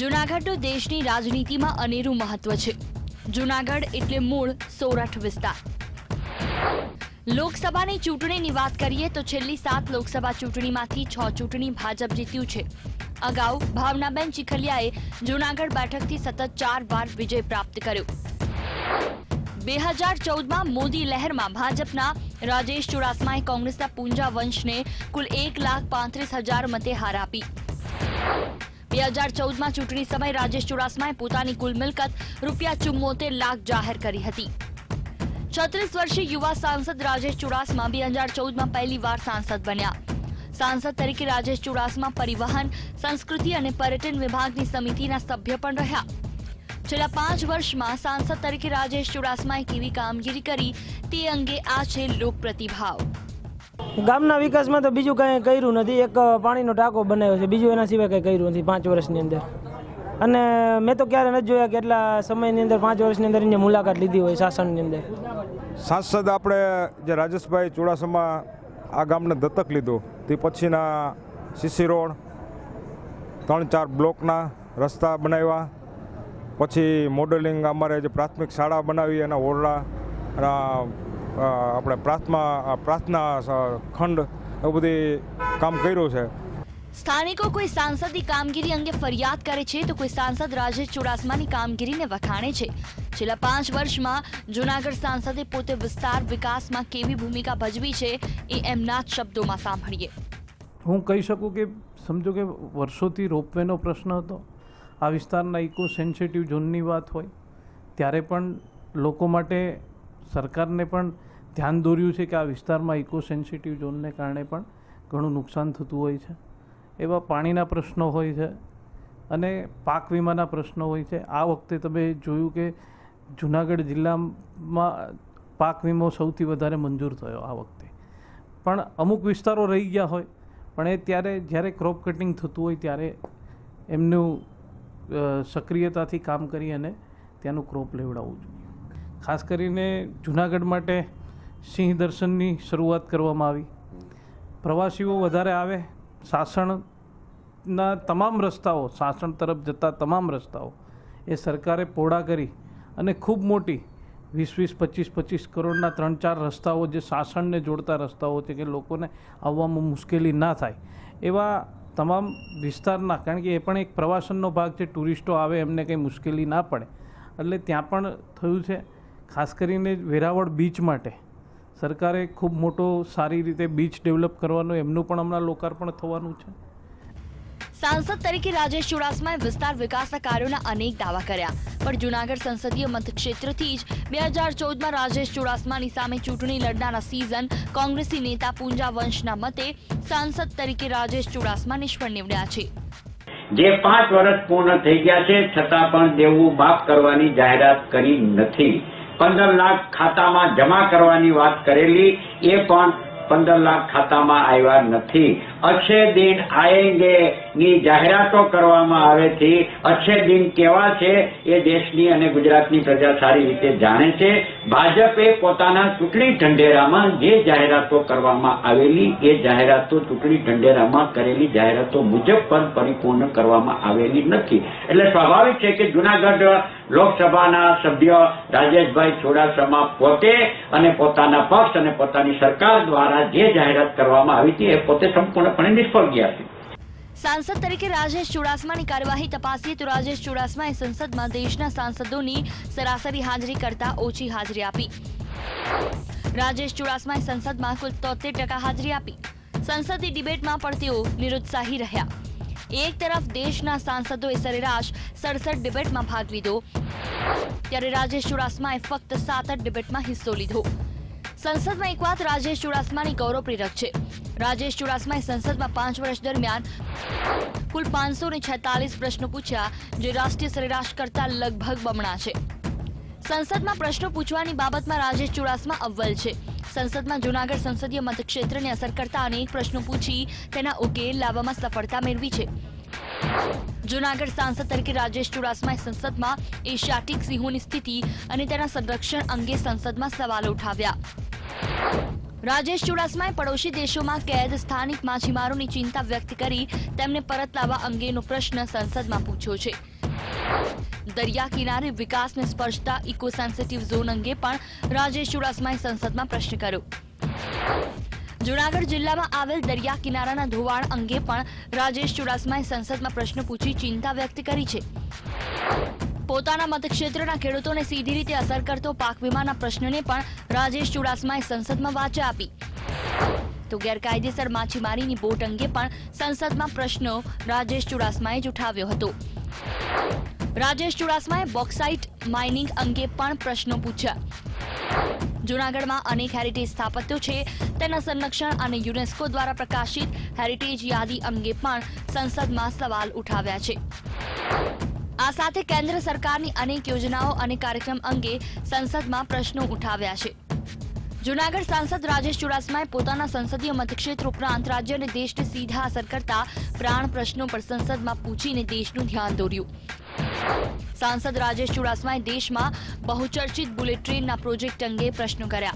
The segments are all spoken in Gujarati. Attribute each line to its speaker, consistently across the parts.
Speaker 1: જૂનાગઢનું દેશની રાજનીતિમાં અનેરું મહત્વ છે. જૂનાગઢ એટલે મૂળ સૌરાષ્ટ્ર વિસ્તાર. લોકસભાની ચૂંટણીની વાત કરીએ તો છેલ્લી સાત લોકસભા ચૂંટણીમાંથી છ ચૂંટણી ભાજપ જીત્યું છે. અગાઉ ભાવનાબેન ચીખલિયાએ જૂનાગઢ બેઠકથી સતત ચાર વાર વિજય પ્રાપ્ત કર્યો. બે હજાર ચૌદમાં મોદી લહેરમાં ભાજપના રાજેશ ચુડાસમાએ કોંગ્રેસના પૂંજા વંશને કુલ એક લાખ પાંત્રીસ હજાર મતે હાર આપી. બે હજાર ચૌદમાં ચૂંટણી સમયે રાજેશ ચુડાસમાએ પોતાની કુલ મિલકત રૂપિયા ચુમ્મોતેર લાખ જાહેર કરી હતી. છત્રીસ વર્ષીય યુવા સાંસદ રાજેશ ચુડાસમા બે હજાર ચૌદમાં પહેલી વાર સાંસદ બન્યા. સાંસદ તરીકે રાજેશ ચુડાસમા પરિવહન, સંસ્કૃતિ અને પર્યટન વિભાગની સમિતિના સભ્ય પણ રહ્યા. છેલ્લા પાંચ વર્ષમાં સાંસદ તરીકે રાજેશ ચુડાસમાએ કેવી કામગીરી કરી તે અંગે આ છે લોક પ્રતિભાવ
Speaker 2: ગામના વિકાસમાં તો બીજું કાંઈ કર્યું નથી. એક પાણીનો ટાંકો બનાવ્યો છે. બીજું એના સિવાય કંઈ કર્યું નથી પાંચ વર્ષની અંદર. અને મેં તો ક્યારે નથી જોયા કે એટલા સમયની અંદર, પાંચ વર્ષની અંદર એની મુલાકાત લીધી હોય શાસનની અંદર.
Speaker 3: સાંસદ આપણે જે રાજેશભાઈ ચુડાસમા આ ગામને દત્તક લીધું, તે પછીના સીસી રોડ, ત્રણ ચાર બ્લોકના રસ્તા બનાવ્યા. પછી મોડેલિંગ અમારે જે પ્રાથમિક શાળા બનાવી એના ઓરડા આપણે પ્રાર્થના પ્રાર્થના ખંડ એવું બધી કામ કર્યું છે.
Speaker 1: સ્થાનિકો કોઈ સાંસદની કામગીરી અંગે ફરિયાદ કરે છે તો કોઈ સાંસદ રાજેશ ચુડાસમાની કામગીરીને વખાણે છે. છેલ્લા પાંચ વર્ષમાં જૂનાગઢ સાંસદે પોતે વિસ્તાર વિકાસમાં કેવી ભૂમિકા ભજવી છે એ એમના જ શબ્દોમાં સાંભળીએ.
Speaker 4: હું કહી શકું કે સમજો કે વર્ષોથી રોપવેનો પ્રશ્ન હતો. આ વિસ્તારના ઇકો સેન્સિટિવ ઝોનની વાત હોય ત્યારે પણ લોકો માટે સરકારને પણ ધ્યાન દોર્યું છે કે આ વિસ્તારમાં ઇકો સેન્સિટિવ ઝોનને કારણે પણ ઘણું નુકસાન થતું હોય છે. એવા પાણીના પ્રશ્નો હોય છે અને પાક વીમાના પ્રશ્નો હોય છે. આ વખતે તમે જોયું કે જુનાગઢ જિલ્લામાં પાક વીમો સૌથી વધારે મંજૂર થયો આ વખતે. પણ અમુક વિસ્તારો રહી ગયા હોય, પણ એ ત્યારે જ્યારે ક્રોપ કટિંગ થતું હોય ત્યારે એમનું સક્રિયતાથી કામ કરી અને ત્યાંનું ક્રોપ લેવડાવવું જોઈએ. ખાસ કરીને જુનાગઢ માટે સિંહ દર્શનની શરૂઆત કરવામાં આવી. પ્રવાસીઓ વધારે આવે સાસણના તમામ રસ્તાઓ સાસણ તરફ જતા તમામ રસ્તાઓ એ સરકારે પહોળા કરી અને ખૂબ મોટી વીસ વીસ પચીસ પચીસ કરોડના ત્રણ ચાર રસ્તાઓ જે સાસણને જોડતા રસ્તાઓ છે કે લોકોને આવવામાં મુશ્કેલી ના થાય, એવા તમામ વિસ્તારના, કારણ કે એ પણ એક પ્રવાસનનો ભાગ છે, ટુરિસ્ટો આવે એમને કંઈ મુશ્કેલી ના પડે. એટલે ત્યાં પણ થયું છે ખાસ કરીને વેરાવળ બીચ માટે. સરકારે ખૂબ મોટો સારી રીતે બીચ ડેવલપ કરવાનું એમનું પણ હમણાં લોકાર્પણ થવાનું છે.
Speaker 1: સાંસદ તરીકે રાજેશ ચુડાસમાએ વિસ્તાર વિકાસના કાર્યોના અનેક દાવા કર્યા. પણ જૂનાગઢ સંસદીય મતક્ષેત્રથી જ બે હજાર ચૌદમાં રાજેશ ચુડાસમાની સામે ચૂંટણી લડનારા સીઝન કોંગ્રેસી નેતા પૂંજા વંશના મતે સાંસદ તરીકે રાજેશ ચુડાસમા નિષ્ફળ નીવડ્યા છે.
Speaker 5: જે પાંચ વર્ષ પૂર્ણ થઈ ગયા છે છતાં પણ દેવું માફ કરવાની જાહેરાત કરી નથી. પંદર લાખ ખાતામાં જમા કરવાની વાત કરેલી એ પણ પંદર લાખ ખાતામાં આવ્યા નથી. અક્ષય દિન આયેંગે ની જાહેરાતો કરવામાં આવે છે. અક્ષય દિન કેવા છે એ દેશની અને ગુજરાતની પ્રજા સારી રીતે જાણે છે. ભાજપે પોતાના ચૂંટણી ઢંઢેરામાં જે જાહેરાતો કરવામાં આવેલી, એ જાહેરાતો ચૂંટણી ઢંઢેરામાં કરેલી જાહેરાતો મુજબ પણ પરિપૂર્ણ કરવામાં આવેલી નથી. એટલે સ્વાભાવિક છે કે જુનાગઢ લોકસભાના સભ્ય રાજેશભાઈ ચુડાસમા પોતે અને પોતાના પક્ષ અને પોતાની સરકાર દ્વારા જે જાહેરાત કરવામાં આવી હતી, એ પોતે સંપૂર્ણપણે નિષ્ફળ ગયા છે
Speaker 1: સાંસદ તરીકે રાજેશ ચુડાસમાની કાર્યવાહી તપાસીએ તો રાજેશ ચુડાસમાએ સંસદમાં દેશના સાંસદોની સરાસરી હાજરી કરતા ઓછી હાજરી આપી. રાજેશ ચુડાસમાએ સંસદમાં કુલ તોતેર ટકા હાજરી આપી. સંસદની ડિબેટમાં પણ તેઓ નિરુત્સાહી રહ્યા. એક તરફ દેશના સાંસદોએ સરેરાશ સડસઠ ડિબેટમાં ભાગ લીધો. ત્યારે રાજેશ ચુડાસમાએ ફક્ત સાત ડિબેટમાં હિસ્સો લીધો. સંસદમાં એક વાત રાજેશ ચુડાસમાની ગૌરવપ્રેરક છે. રાજેશ ચુડાસમાએ સંસદમાં પાંચ વર્ષ દરમિયાન કુલ પાંચસો ને છેતાલીસ પ્રશ્નો પૂછ્યા, જે રાષ્ટ્રીય સરેરાશ કરતા લગભગ બમણા છે. સંસદમાં પ્રશ્નો પૂછવાની બાબતમાં રાજેશ ચુડાસમા અવ્વલ છે. સંસદમાં જૂનાગઢ સંસદીય મતક્ષેત્રને અસર કરતા અનેક પ્રશ્નો પૂછી તેના ઉકેલ લાવવામાં સફળતા મેળવી છે. જૂનાગઢ સાંસદ તરીકે રાજેશ ચુડાસમાએ સંસદમાં એશિયાટિક સિંહોની સ્થિતિ અને તેના સંરક્ષણ અંગે સંસદમાં સવાલો ઉઠાવ્યા. રાજેશ ચુડાસમાએ પડોશી દેશોમાં કેદ, સ્થાનિક માછીમારોની ચિંતા વ્યક્ત કરી, તેમને પરત લાવવા અંગેનો પ્રશ્ન સંસદમાં પૂછ્યો છે. દરિયા કિનારે વિકાસને સ્પર્શતા ઇકો સેન્સિટિવ ઝોન અંગે પણ રાજેશ ચુડાસમાએ સંસદમાં પ્રશ્ન કર્યો. જુનાગઢ જિલ્લામાં આવેલ દરિયા કિનારાના ધોવાણ અંગે પણ રાજેશ ચુડાસમાએ સંસદમાં પ્રશ્ન પૂછી ચિંતા વ્યક્ત કરી છે. પોતાના મતક્ષેત્રના ખેડૂતોને સીધી રીતે અસર કરતો પાક વીમાના પ્રશ્નને પણ રાજેશ ચુડાસમાએ સંસદમાં વાચા આપી. તો ગેરકાયદેસર માછીમારીની બોટ અંગે પણ સંસદમાં પ્રશ્નો રાજેશ ચુડાસમાએ જ ઉઠાવ્યો હતો. રાજેશ ચુડાસમાએ બોક્સાઇટ માઇનિંગ અંગે પણ પ્રશ્નો પૂછ્યા. જૂનાગઢમાં અનેક હેરિટેજ સ્થાપત્યો છે. તેના સંરક્ષણ અને યુનેસ્કો દ્વારા પ્રકાશિત હેરિટેજ યાદી અંગે પણ સંસદમાં સવાલ ઉઠાવ્યા છે. આ સાથે કેન્દ્ર સરકારની અનેક યોજનાઓ અને કાર્યક્રમ અંગે સંસદમાં પ્રશ્નો ઉઠાવ્યા છે. જૂનાગઢ સાંસદ રાજેશ ચુડાસમાએ પોતાના સંસદીય મતક્ષેત્ર ઉપરાંત રાજ્ય અને દેશને સીધા અસર કરતા પ્રાણ પ્રશ્નો પર સંસદમાં પૂછીને દેશનું ધ્યાન દોર્યું. સાંસદ રાજેશ ચુડાસમાએ દેશમાં બહુચર્ચિત બુલેટ ટ્રેનના પ્રોજેક્ટ અંગે પ્રશ્નો કર્યા.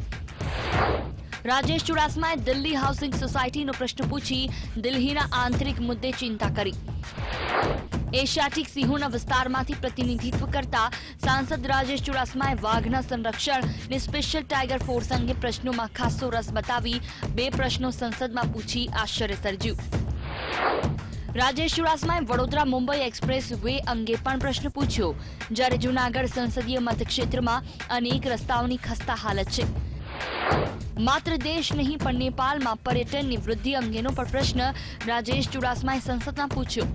Speaker 1: રાજેશ ચુડાસમાએ દિલ્હી હાઉસિંગ સોસાયટીનો પ્રશ્ન પૂછી દિલ્હીના આંતરિક મુદ્દે ચિંતા કરી. એશિયાટિક સિંહોના વિસ્તારમાંથી પ્રતિનિધિત્વ કરતા સાંસદ રાજેશ ચુડાસમાએ વાઘના સંરક્ષણ અને સ્પેશિયલ ટાઈગર ફોર્સ અંગે પ્રશ્નોમાં ખાસો રસ બતાવી બે પ્રશ્નો સંસદમાં પૂછી આશ્ચર્ય સર્જ્યું. રાજેશ ચુડાસમાએ વડોદરા મુંબઈ એક્સપ્રેસ વે અંગે પણ પ્રશ્ન પૂછ્યો. જ્યારે જૂનાગઢ સંસદીય મતક્ષેત્રમાં અનેક રસ્તાઓની ખસ્તા હાલત છે. માત્ર દેશ નહીં, પણ નેપાળમાં પર્યટનની વૃદ્ધિ અંગેનો પણ પ્રશ્ન રાજેશ ચુડાસમાએ સંસદમાં પૂછ્યો.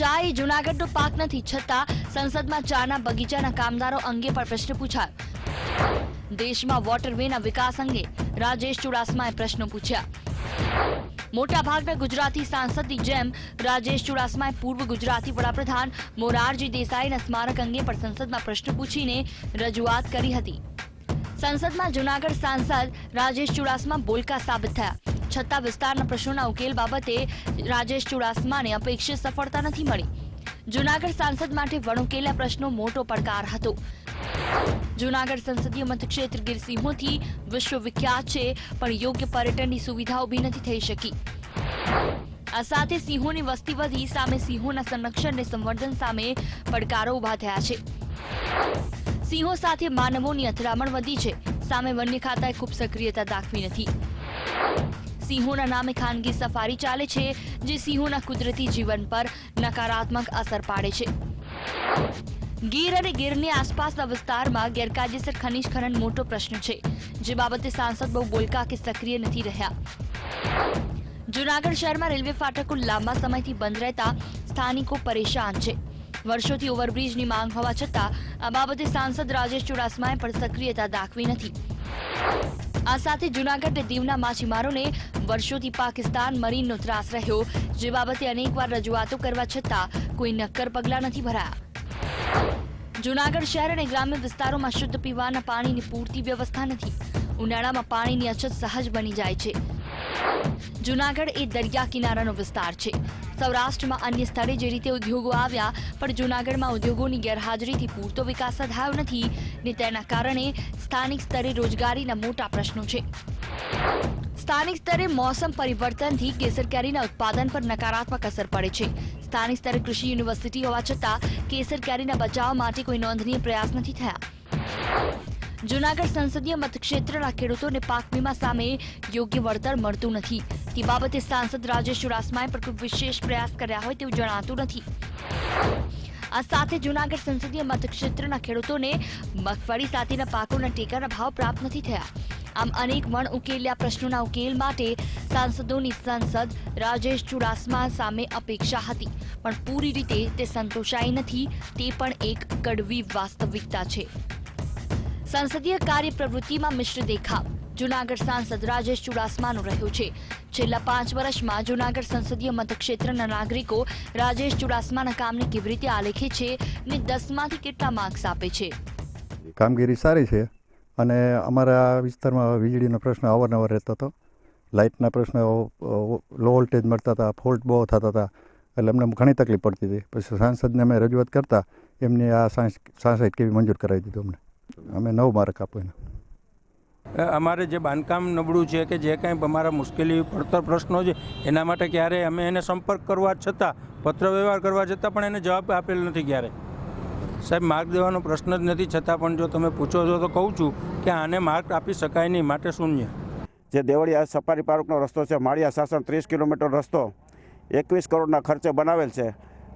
Speaker 1: ચા એ જૂનાગઢનો પાક નથી, છતાં સંસદમાં ચાના બગીચાના કામદારો અંગે પણ પ્રશ્ન પૂછાયો. દેશમાં વોટરવેના વિકાસ અંગે રાજેશ ચુડાસમાએ પ્રશ્નો પૂછ્યા. મોટાભાગના ગુજરાતી સાંસદની જેમ રાજેશ ચુડાસમાએ પૂર્વ ગુજરાતી વડાપ્રધાન મોરારજી દેસાઈના સ્મારક અંગે પણ સંસદમાં પ્રશ્ન પૂછીને રજૂઆત કરી હતી. સંસદમાં જૂનાગઢ સાંસદ રાજેશ ચુડાસમા બોલકા સાબિત થયા. છતાં વિસ્તારના પ્રશ્નોના ઉકેલ બાબતે રાજેશ ચુડાસમાને અપેક્ષિત સફળતા નથી મળી. જૂનાગઢ સાંસદ માટે વણુકેલા પ્રશ્નો મોટો પડકાર હતો. જૂનાગઢ સંસદીય મતક્ષેત્ર ગીરસિંહોથી વિશ્વવિખ્યાત છે, પણ યોગ્ય પર્યટનની સુવિધા ઊભી નથી થઈ શકી. આ સાથે સિંહોની વસ્તી વધી, સામે સિંહોના સંરક્ષણ અને સંવર્ધન સામે પડકારો ઊભા થયા છે. સિંહો સાથે માનવોની અથડામણ વધી છે. સામે વન્ય ખાતાએ ખૂબ સક્રિયતા દાખવી નથી. સિંહોના નામે ખાનગી સફારી ચાલે છે, જે સિંહોના કુદરતી જીવન પર નકારાત્મક અસર પાડે છે. ગીર અને ગીરની આસપાસના વિસ્તારમાં ગેરકાયદેસર ખનીજ ખનન મોટો પ્રશ્ન છે, જે બાબતે સાંસદ બહુ બોલકા કે સક્રિય નથી રહ્યા. જૂનાગઢ શહેરમાં રેલવે ફાટકો લાંબા સમયથી બંધ રહેતા સ્થાનિકો પરેશાન છે. વર્ષોથી ઓવરબ્રિજની માંગ હોવા છતાં આ બાબતે સાંસદ રાજેશ ચુડાસમાએ પણ સક્રિયતા દાખવી નથી. આ સાથે જૂનાગઢ દીવના માછીમારોને વર્ષોથી પાકિસ્તાન મરીનનો ત્રાસ રહ્યો, જે બાબતે અનેકવાર રજૂઆતો કરવા છતાં કોઈ નક્કર પગલાં નથી ભરાયા. જૂનાગઢ શહેર અને ગ્રામ્ય વિસ્તારોમાં શુદ્ધ પીવાના પાણીની પૂરતી વ્યવસ્થા નથી. ઉનાળામાં પાણીની અછત સહજ બની જાય છે. જૂનાગઢ એ દરિયા કિનારાનો વિસ્તાર છે. સૌરાષ્ટ્રમાં અન્ય સ્થળે જે રીતે ઉદ્યોગો આવ્યા, પણ જૂનાગઢમાં ઉદ્યોગોની ગેરહાજરીથી પૂરતો વિકાસ સાધાયો નથી ને તેના કારણે સ્થાનિક સ્તરે રોજગારીના મોટા પ્રશ્નો છે. સ્થાનિક સ્તરે મોસમ પરિવર્તનથી કેસર કેરીના ઉત્પાદન પર નકારાત્મક અસર પડે છે. સ્થાનિક સ્તરે કૃષિ યુનિવર્સિટી હોવા છતાં, કેસર કેરીના બચાવ માટે કોઈ નોંધનીય પ્રયાસ નથી થયા. જૂનાગઢ સંસદીય મતક્ષેત્રના ખેડૂતોને પાક વીમા સામે યોગ્ય વળતર મળતું નથી. તે બાબતે સાંસદ રાજેશ ચુડાસમાએ પણ કોઈ વિશેષ પ્રયાસ કર્યા હોય તેવું જણાતું નથી. આ સાથે જૂનાગઢ સંસદીય મતક્ષેત્રના ખેડૂતોને મગફળી સાથેના પાકોના ટેકાના ભાવ પ્રાપ્ત નથી થયા. આમ અનેક વણ ઉકેલ્યા પ્રશ્નોના ઉકેલ માટે સાંસદોની સંસદ રાજેશ ચુડાસમા સામે અપેક્ષા હતી. પણ પૂરી રીતે તે સંતોષાઈ નથી, તે પણ એક કડવી વાસ્તવિકતા છે. સંસદીય કાર્ય પ્રવૃત્તિમાં મિશ્ર દેખાવ. જૂનાગઢ સાંસદ રાજેશ ચુડાસમાનો રહ્યો છે. છેલ્લા પાંચ વર્ષમાં જૂનાગઢ સંસદીય મતક્ષેત્રના નાગરિકો રાજેશ ચુડાસમાના કામને કેવી રીતે આલેખે છે ને દસમાંથી કેટલા માર્ક્સ આપે છે?
Speaker 6: કામગીરી સારી છે અને અમારા વિસ્તારમાં વીજળીનો પ્રશ્ન અવારનવાર રહેતો હતો. લાઇટના પ્રશ્ન લો વોલ્ટેજ મળતા હતા, ફોલ્ટ બહુ થતા હતા, એટલે અમને ઘણી તકલીફ પડતી હતી. પછી સાંસદને અમે રજૂઆત કરતા, એમને આ સાંસ, સાંસદ કેવી મંજૂર કરાવી દીધું અમને. અમે નવ માર્ક આપો એને.
Speaker 7: અમારે જે બાંધકામ નબળું છે કે જે કાંઈ અમારા મુશ્કેલી પડતર પ્રશ્નો છે એના માટે ક્યારે અમે એને સંપર્ક કરવા છતાં પત્ર વ્યવહાર કરવા છતાં પણ એને જવાબ આપેલ નથી ક્યારે. સાહેબ માર્ક દેવાનો પ્રશ્ન જ નથી છતાં પણ જો તમે પૂછો છો તો કહું છું કે આને માર્ક આપી શકાય નહીં માટે શૂન્ય.
Speaker 8: જે દેવળિયા સફારી પાર્કનો રસ્તો છે માળિયા શાસન ત્રીસ કિલોમીટર રસ્તો એકવીસ કરોડના ખર્ચે બનાવેલ છે.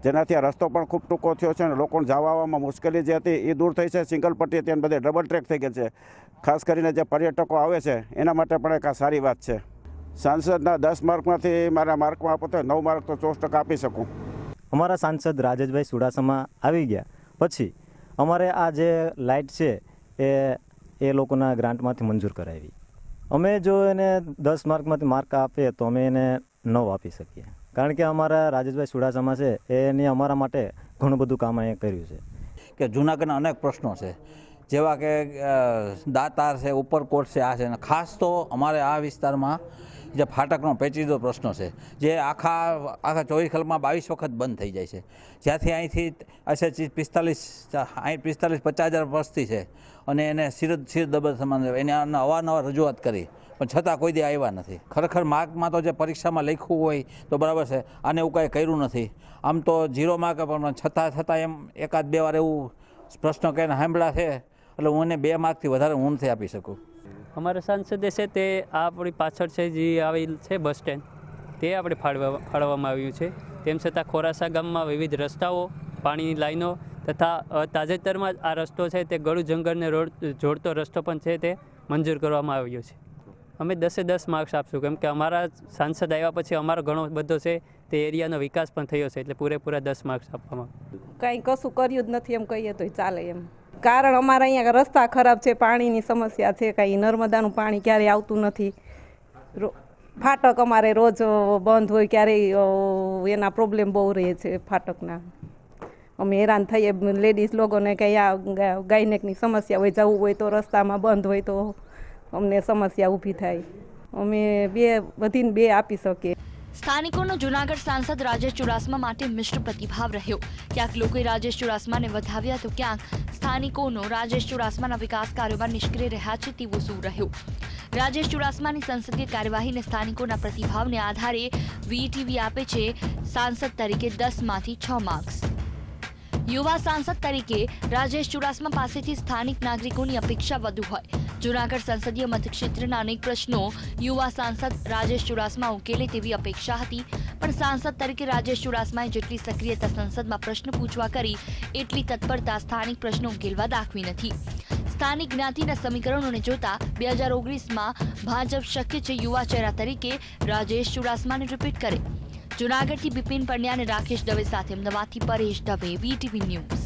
Speaker 8: જેનાથી આ રસ્તો પણ ખૂબ ટૂંકો થયો છે અને લોકોને જવા આવવામાં મુશ્કેલી જે હતી એ દૂર થઈ છે. સિંગલ પટ્ટી ત્યાં બધે ડબલ ટ્રેક થઈ ગઈ છે. ખાસ કરીને જે પર્યટકો આવે છે, એના માટે પણ એક આ સારી વાત છે. સાંસદના દસ માર્કમાંથી મારા માર્કમાં આપો તો નવ માર્ક તો ચોવીસ ટકા આપી શકું.
Speaker 9: અમારા સાંસદ રાજેશભાઈ ચુડાસમા આવી ગયા. પછી અમારે આ જે લાઇટ છે એ એ લોકોના ગ્રાન્ટમાંથી મંજૂર કરાવી. અમે જો એને દસ માર્કમાંથી માર્ક આપીએ તો અમે એને નવ આપી શકીએ. કારણ કે અમારા રાજેશભાઈ ચુડાસમા છે, એની અમારા માટે ઘણું બધું કામ અહીંયા કર્યું છે.
Speaker 10: કે જૂનાગઢના અનેક પ્રશ્નો છે. જેવા કે દાતાર છે, ઉપરકોટ છે, આ છે, અને ખાસ તો અમારે આ વિસ્તારમાં જે ફાટકનો પેચીદો પ્રશ્ન છે, જે આખા આખા ચોવીસ કલાકમાં બાવીસ વખત બંધ થઈ જાય છે. જ્યાંથી અહીંથી અસે પિસ્તાલીસ, અહીં પિસ્તાલીસ પચાસ હજાર વર્ષથી છે, અને એને સિર સિર દબર સમાન એને અવારનવાર રજૂઆત કરી. પણ છતાં કોઈ દી આવ્યા નથી. ખરેખર માર્કમાં તો જે પરીક્ષામાં લખ્યું હોય તો બરાબર છે, આને એવું કાંઈ કર્યું નથી. આમ તો ઝીરો માર્ક પણ છતાં છતાં એમ એકાદ બે વાર એવું પ્રશ્ન કહીને સાંભળા છે, એટલે હું એને બે માર્કથી વધારે હું નથી આપી શકું.
Speaker 11: અમારા સાંસદે છે તે આપણી પાછળ છે જે આવેલ છે બસ સ્ટેન્ડ, તે આપણે ફાળવા ફાળવવામાં આવ્યું છે. તેમ છતાં ખોરાસા ગામમાં વિવિધ રસ્તાઓ, પાણીની લાઈનો તથા તાજેતરમાં આ રસ્તો છે તે ગળુ જંગલને રોડ, જોડતો રસ્તો પણ છે તે મંજૂર કરવામાં આવ્યો છે. અમે દસે દસ માર્ક્સ આપશું. કેમ કે અમારા સાંસદ આવ્યા પછી અમારો ઘણો બધો છે, તે એરિયાનો વિકાસ પણ થયો છે, એટલે પૂરેપૂરા દસ માર્ક્સ આપવામાં.
Speaker 12: કાંઈ કશું કર્યું જ નથી એમ કહીએ તો ચાલે એમ. કારણ અમારા અહીંયા રસ્તા ખરાબ છે, પાણીની સમસ્યા છે, કાંઈ નર્મદાનું પાણી ક્યારેય આવતું નથી. ફાટક અમારે રોજ બંધ હોય ક્યારેય એના પ્રોબ્લેમ બહુ રહે છે ફાટકના. અમે હેરાન થઈએ, લેડીઝ લોકોને કંઈ આ ગાયનેકની સમસ્યા હોય, જવું હોય તો રસ્તામાં બંધ હોય તો અમને સમસ્યા ઊભી થાય. અમે બે, વધીને બે આપી શકીએ.
Speaker 1: સ્થાનિકોનો જૂનાગઢ સાંસદ રાજેશ ચુડાસમા માટે મિશ્ર પ્રતિભાવ રહ્યો. ક્યાંક લોકોએ રાજેશ ચુડાસમાને વધાવ્યા તો ક્યાંક સ્થાનિકોનો રાજેશ ચુડાસમાના વિકાસ કાર્યોમાં નિષ્ક્રિય રહ્યા છે તેવો સૂર રહ્યો. રાજેશ ચુડાસમાની સંસદીય કાર્યવાહીને સ્થાનિકોના પ્રતિભાવને આધારે વીટીવી આપે છે સાંસદ તરીકે દસમાંથી છ માર્ક્સ. યુવા સાંસદ તરીકે રાજેશ ચુડાસમા પાસેથી સ્થાનિક નાગરિકોની અપેક્ષા વધુ હોય. જૂનાગઢ સંસદીય મતક્ષેત્રના અનેક પ્રશ્નો યુવા સાંસદ રાજેશ ચુડાસમા ઉકેલે તેવી અપેક્ષા હતી. પણ સાંસદ તરીકે રાજેશ ચુડાસમાએ જેટલી સક્રિયતા સંસદમાં પ્રશ્ન પૂછવા કરી, એટલી તત્પરતા સ્થાનિક પ્રશ્નો ઉકેલવા દાખવી નથી. સ્થાનિક જ્ઞાતિના સમીકરણોને જોતા બે હજાર ઓગણીસમાં ભાજપ શક્ય છે યુવા ચહેરા તરીકે રાજેશ ચુડાસમાને રિપીટ કરે. જૂનાગઢથી બિપિન પંડ્યા અને રાકેશ દવે સાથે અમદાવાદથી પરેશ દવે વીટીવી ન્યૂઝ.